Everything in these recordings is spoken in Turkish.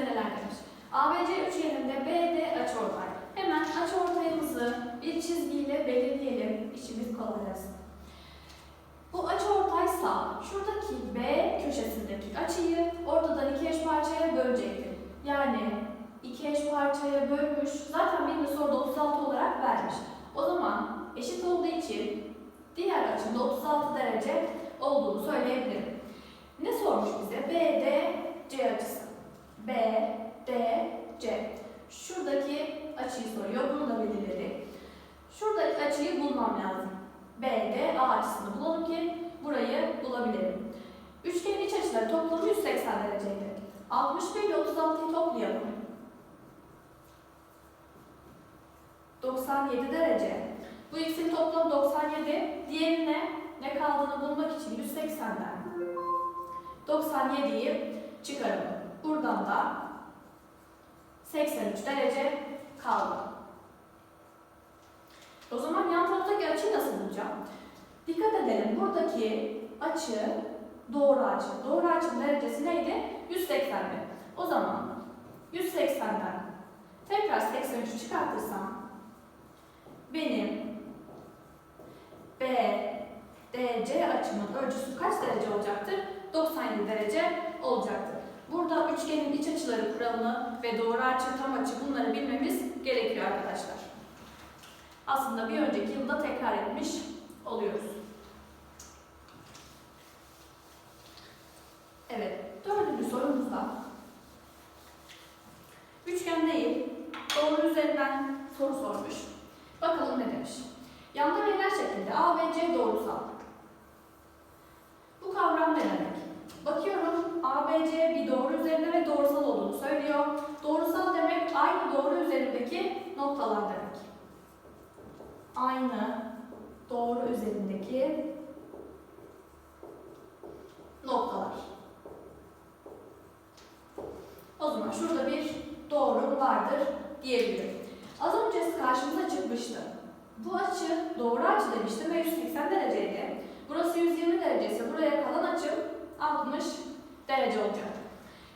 neler demiş. ABC üçgeninde BD açıortay. Hemen açıortayımızı bir çizgiyle belirleyelim. İşimiz kolay olsun. Bu açıortaysa şuradaki B köşesindeki açıyı ortadan iki eş parçaya bölecektir. Yani iki eş parçaya bölmüş. Zaten benim de soruda 36 olarak vermiş. O zaman eşit olduğu için diğer açımda 36 derece olduğunu söyleyebilirim. Ne sormuş bize? BD C açısı. B, D, C. Şuradaki açıyı soruyor. Bunu da belirledik. Şuradaki açıyı bulmam lazım. BD A açısını bulalım ki burayı bulabilirim. Üçgenin iç açıları toplamı 180 dereceydi. 61 ile 36'yı toplayalım. 97 derece. Bu ikisinin toplamı 97. Diğerine ne kaldığını bulmak için 180'den 97'yi çıkaralım. Buradan da 83 derece kaldı. O zaman yan taraftaki açıyı nasıl bulacağım? Dikkat edelim. Buradaki açı doğru açı. Doğru açının derecesi neydi? 180'di. O zaman 180'den tekrar 83'ü çıkartırsam benim B, DC açımın ölçüsü kaç derece olacaktır? 97 derece olacaktır. Burada üçgenin iç açıları kuralını ve doğru açı, tam açı bunları bilmemiz gerekiyor arkadaşlar. Aslında bir önceki yılda tekrar etmiş oluyoruz. Evet, dördüncü sorumuzda üçgen değil, doğru üzerinden soru sormuş. Bakalım ne demiş. Yanda verilen şekilde A ve C doğrusal. Bu kavram ne demek? Bakıyorum A, B, C bir doğru üzerinde ve doğrusal olduğunu söylüyor. Doğrusal demek aynı doğru üzerindeki noktalar demek. Aynı doğru üzerindeki noktalar. O zaman şurada bir doğru vardır diyebilirim. Az önce karşımıza çıkmıştı. Bu açı doğru açı demiştim ve 180 dereceydi. Burası 120 derece buraya kalan açım 60 derece olacak.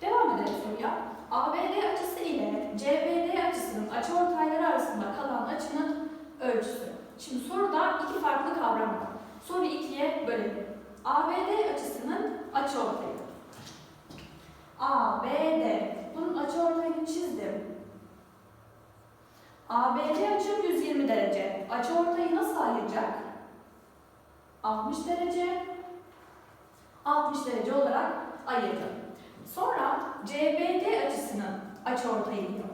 Devam edelim soruya. ABD açısı ile CBD açısının açıortayları arasında kalan açının ölçüsü. Şimdi soruda iki farklı kavram var. Soruyu ikiye bölelim. ABD açısının açıortayı. ABD. Bunun açıortayını çizdim. ABD açım 120 derece. Açıortayı nasıl ayıracak? 60 derece, 60 derece olarak ayırdım. Sonra CBD açısının açıortayı diyor.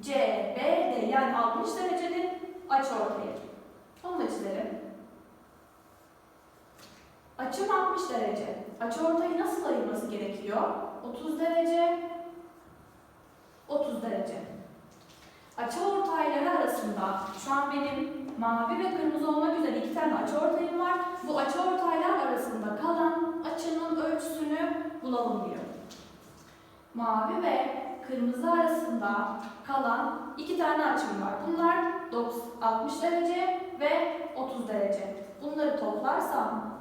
CBD yani 60 derecenin açıortayı. Onu da çizelim. Açım 60 derece. Açıortayı nasıl ayırması gerekiyor? 30 derece, 30 derece. Açıortayları arasında şu an benim mavi ve kırmızı olmak üzere iki tane açıortayım var. Bu açıortaylar arasında kalan açının ölçüsünü bulalım diyor. Mavi ve kırmızı arasında kalan iki tane açım var. Bunlar 60 derece ve 30 derece. Bunları toplarsam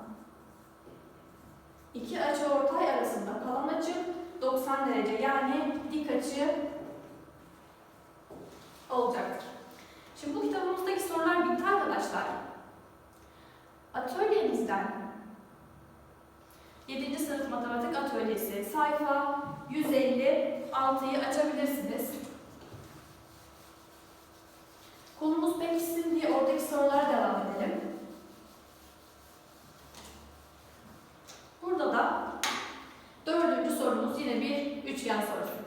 iki açıortay arasında kalan açım 90 derece yani dik açı olacaktır. Şimdi bu kitabımızdaki sorular bitti arkadaşlar. Atölyemizden 7. sınıf matematik atölyesi sayfa 156'yı açabilirsiniz. Konumuz pekişsin diye oradaki sorulara devam edelim. Burada da dördüncü sorumuz yine bir üçgen sorusu.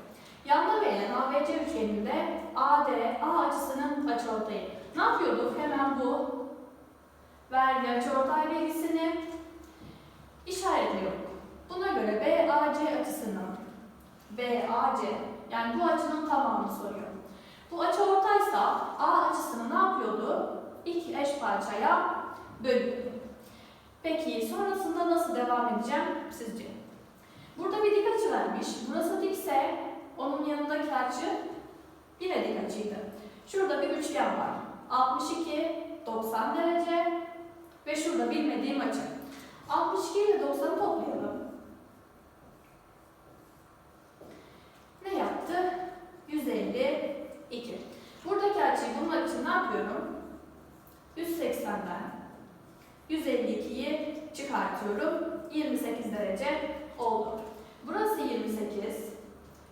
Yanda verilen ABC üçgeninde AD, A açısının açıortayı. Ne yapıyorduk? Hemen bu verdiği açıortay bilgisini işaretliyorduk. Buna göre BAC açısının BAC yani bu açının tamamını soruyor. Bu açıortaysa A açısını ne yapıyordu? İki eş parçaya bölüyordu. Peki sonrasında nasıl devam edeceğim sizce? Burada bir dik açı vermiş. Burası dikse onun yanındaki açı yine dik açıydı. Şurada bir üçgen var. 62, 90 derece ve şurada bilmediğim açı. 62 ile 90'ı toplayalım. Ne yaptı? 28 derece oldu. Burası 28.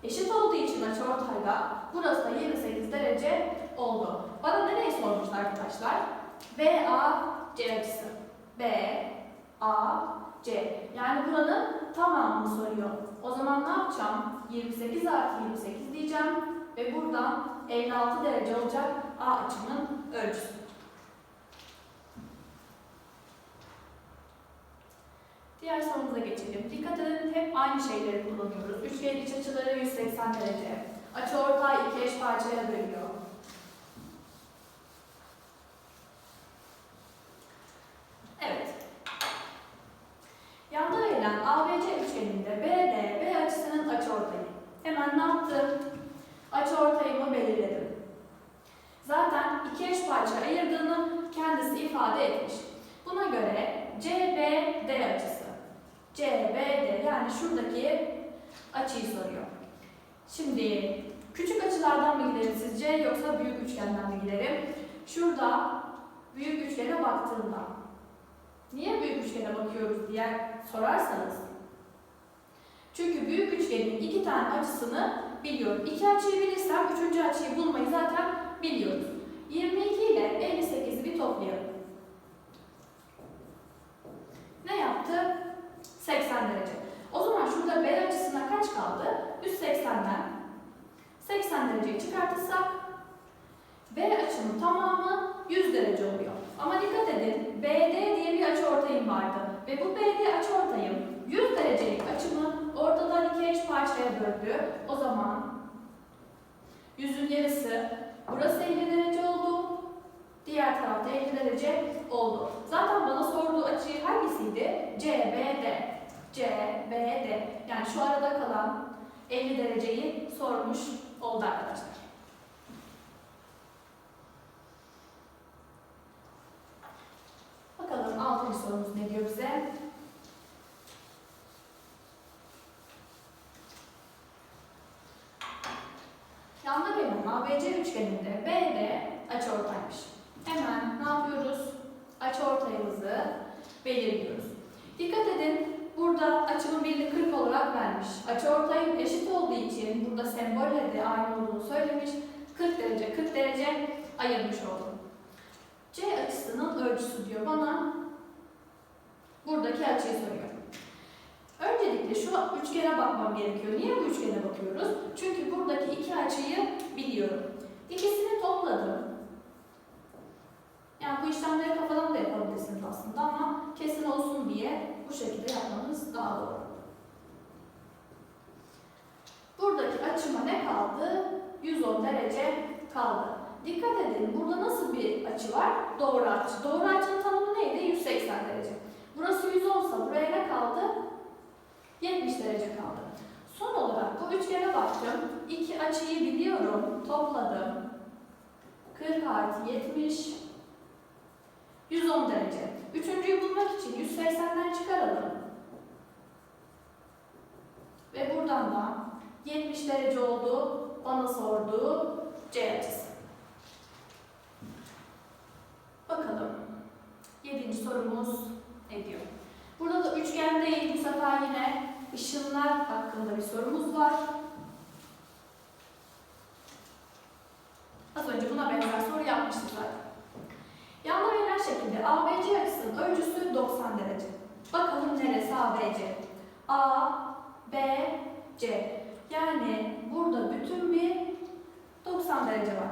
Eşit olduğu için açıortayda burası da 28 derece oldu. Bana nereyi sormuşlar arkadaşlar? BA C açısı. B A C. Yani buranın tamamını soruyor. O zaman ne yapacağım? 28 artı 28 diyeceğim ve buradan 56 derece olacak A açımın ölçüsü. Diğer sorumuza geçelim. Dikkat edin hep aynı şeyleri kullanıyoruz. Üçgen iç açıları 180 derece. Açıortay iki eş parçaya bölüyor. Evet. Yanda verilen ABC üçgeninde BD, B açısının açıortayı. Hemen ne yaptım? Açıortayımı belirledim. Zaten iki eş parça ayırdığını kendisi ifade etmiş. Buna göre CBD açısı. CBD yani şuradaki açıyı soruyor. Şimdi küçük açılardan mı gidelim sizce yoksa büyük üçgenden mi gidelim? Şurada baktığımda niye büyük üçgene bakıyoruz diye sorarsanız çünkü büyük üçgenin iki tane açısını biliyorum. İki açıyı bilirsem üçüncü açıyı bulmayı zaten biliyoruz. 22 ile 58'i bir toplayalım. Ne yaptı? 80 derece. O zaman şurada B açısına kaç kaldı? 180'den 80 dereceyi çıkartırsak B açının tamamı 100 derece oluyor. Ama dikkat edin BD diye bir açıortayım vardı. Ve bu BD açıortayım 100 derecelik açımı ortadan iki eş parçaya böldü. O zaman 100'ün yarısı burası 50 derece oldu. Diğer tarafta 50 derece oldu. Zaten bana sorduğu açı hangisiydi? CBD. CBD. Yani şu arada kalan 50 dereceyi sormuş oldu arkadaşlar. Bakalım 6. sorumuz ne diyor bize? Yanda benim ABC üçgeninde BD açıortaymış. Hemen ne yapıyoruz? Açıortayımızı belirliyoruz. Dikkat edin burada açımın birini 40 olarak vermiş. Açıortayın eşit olduğu için burada sembolle de aynı olduğunu söylemiş. 40 derece 40 derece ayırmış oldum. C açısının ölçüsü diyor bana. Buradaki açıyı soruyor. Öncelikle şu üçgene bakmam gerekiyor. Niye bu üçgene bakıyoruz? Çünkü buradaki iki açıyı biliyorum. İkisini topladım. Yani bu işlemleri kafadan da yapabilirsiniz aslında ama kesin olsun diye bu şekilde yapmanız daha doğru. Buradaki açıma ne kaldı? 110 derece kaldı. Dikkat edin burada nasıl bir açı var? Doğru açı. Doğru açının tanımı neydi? 180 derece. Burası 110 ise buraya ne kaldı? 70 derece kaldı. Son olarak bu üçgene baktım. İki açıyı biliyorum. Topladım. 40 artı 70 110 derece. Üçüncüyü bulmak için 180'den çıkaralım. Ve buradan da 70 derece oldu. Bana sorduğu C açısı. Bakalım. Yedinci sorumuz ne diyor? Burada da üçgen değil, bu sefer yine ışınlar hakkında bir sorumuz var. Az önce buna benzer soru yapmıştık zaten. Yanda verilen şekilde ABC açısının ölçüsü 90 derece. Bakalım neresi ABC? A, B, C. Yani burada bütün bir 90 derece var.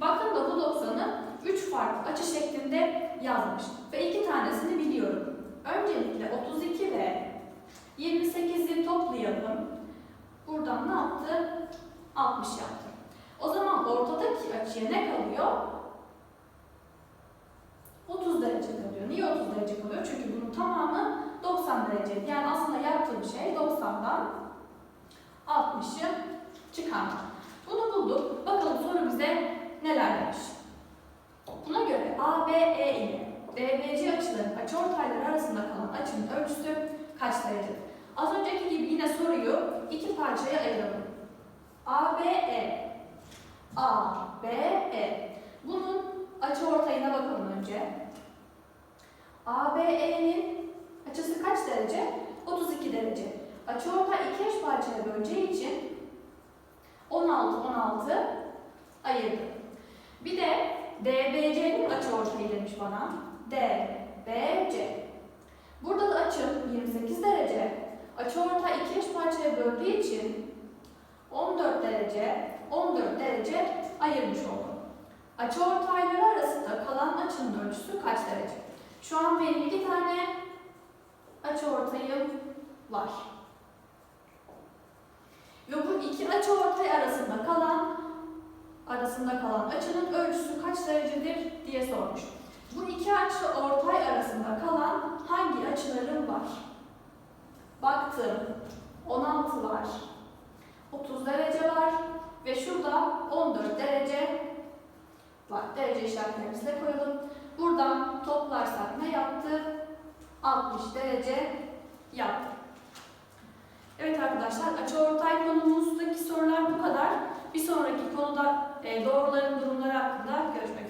Bakın da bu 90'ı 3 farklı açı şeklinde yazmış. Ve iki tanesini biliyorum. Öncelikle 32 ve 28'i toplayalım. Buradan ne yaptı? 60 yaptı. O zaman ortadaki açıya ne kalıyor? 30 derece kalıyor. Niye 30 derece kalıyor? Çünkü bunun tamamı 90 derece. Yani aslında yaptığım şey 90'dan 60'ı çıkarmak. Bunu bulduk. Bakalım soru bize neler demiş. Buna göre ABE ile BBC açıların açıortayları arasında kalan açının ölçüsü kaç derecedir? Az önceki gibi yine soruyu iki parçaya ayıralım. ABE ABE Bunun açıortayına bakalım önce. ABE'nin açısı kaç derece? Açıortay iki eş parçaya böleceği için 16 16 ayırdım. Bir de DBC'nin açıortayı demiş bana. DBC. Burada da açım 28 derece. Açıortay iki eş parçaya böldüğü için 14 derece, 14 derece ayırmış oldum. Açıortayları arasında kalan açının ölçüsü kaç derece? Şu an benim iki tane açıortayım var. Ve bu iki açıortay arasında kalan arasında kalan açının ölçüsü kaç derecedir diye sormuş. Bu iki açı ortay arasında kalan hangi açılarım var? Baktım. 16 var. 30 derece var. Ve şurada 14 derece var. Derece işaretlerimizi de koyalım. Buradan toplarsak ne yaptı? 60 derece yaptı. Evet arkadaşlar açıortay konumuzdaki sorular bu kadar. Bir sonraki konuda e, doğruların durumları hakkında görüşmek üzere.